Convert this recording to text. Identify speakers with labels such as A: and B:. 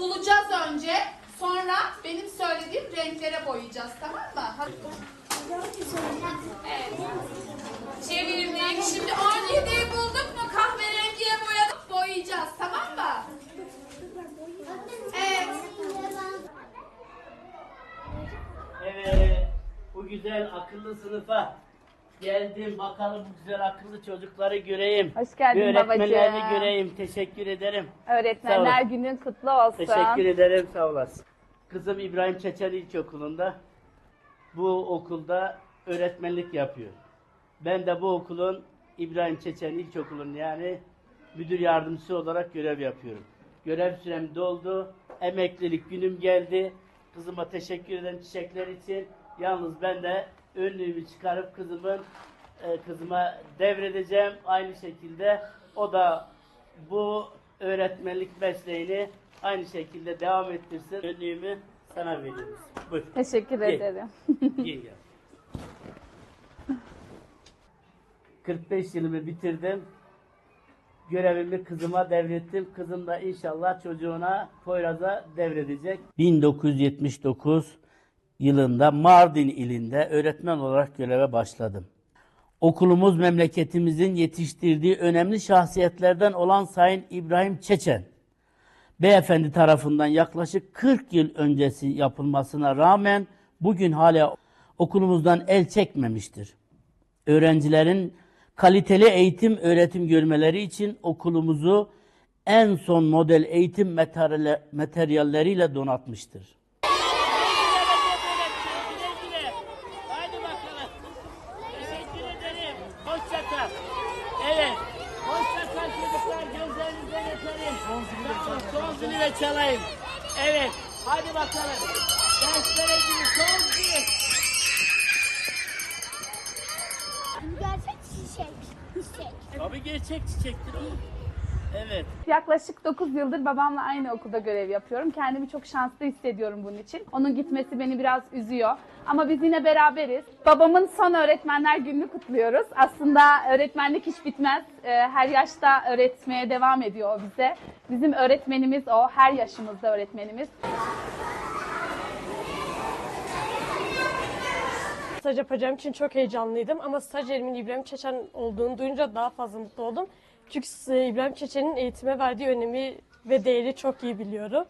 A: bulacağız önce. Sonra benim söylediğim renklere boyayacağız tamam mı? Evet. Çevirdik. Şimdi 17'yi bulduk mu kahverengiye boyadık boyayacağız tamam mı? Evet.
B: Evet, bu güzel akıllı sınıfa geldim. Bakalım bu güzel akıllı çocukları göreyim.
C: Hoş geldin
B: Öğretmenlerini
C: babacığım.
B: göreyim. Teşekkür ederim.
C: Öğretmenler
B: Sağ ol.
C: günün kutlu olsun.
B: Teşekkür ederim, sağ olasın. Kızım İbrahim Çeçen İlkokulu'nda. Bu okulda öğretmenlik yapıyor. Ben de bu okulun İbrahim Çeçen İlkokulu'nun yani müdür yardımcısı olarak görev yapıyorum. Görev sürem doldu. Emeklilik günüm geldi. Kızıma teşekkür ederim çiçekler için. Yalnız ben de önlüğümü çıkarıp kızımın e, kızıma devredeceğim. Aynı şekilde o da bu öğretmenlik mesleğini aynı şekilde devam ettirsin. Önlüğümü sana veriyoruz. Buyur.
C: Teşekkür
B: Gel.
C: ederim.
B: Gel gel. 45 yılımı bitirdim. Görevimi kızıma devrettim. Kızım da inşallah çocuğuna Poyraz'a devredecek. 1979 yılında Mardin ilinde öğretmen olarak göreve başladım. Okulumuz memleketimizin yetiştirdiği önemli şahsiyetlerden olan Sayın İbrahim Çeçen. Beyefendi tarafından yaklaşık 40 yıl öncesi yapılmasına rağmen bugün hala okulumuzdan el çekmemiştir. Öğrencilerin kaliteli eğitim öğretim görmeleri için okulumuzu en son model eğitim materyalleriyle donatmıştır. Haydi bakalım. Teşekkür ederim. Hoşça kal. Evet. Hoşça kal çocuklar. Son zili ve çalayım. Evet. Hadi bakalım. Derslere girin. Son zili.
D: Gerçek çiçek. Çiçek.
B: Tabii gerçek çiçektir o. Evet.
C: Yaklaşık 9 yıldır babamla aynı okulda görev yapıyorum. Kendimi çok şanslı hissediyorum bunun için. Onun gitmesi beni biraz üzüyor. Ama biz yine beraberiz. Babamın son öğretmenler gününü kutluyoruz. Aslında öğretmenlik hiç bitmez. Ee, Her yaşta öğretmeye devam ediyor o bize. Bizim öğretmenimiz o. Her yaşımızda öğretmenimiz.
E: Staj yapacağım için çok heyecanlıydım ama stajyerimin İbrahim Çeçen olduğunu duyunca daha fazla mutlu oldum. Çünkü İbrahim Çeçen'in eğitime verdiği önemi ve değeri çok iyi biliyorum.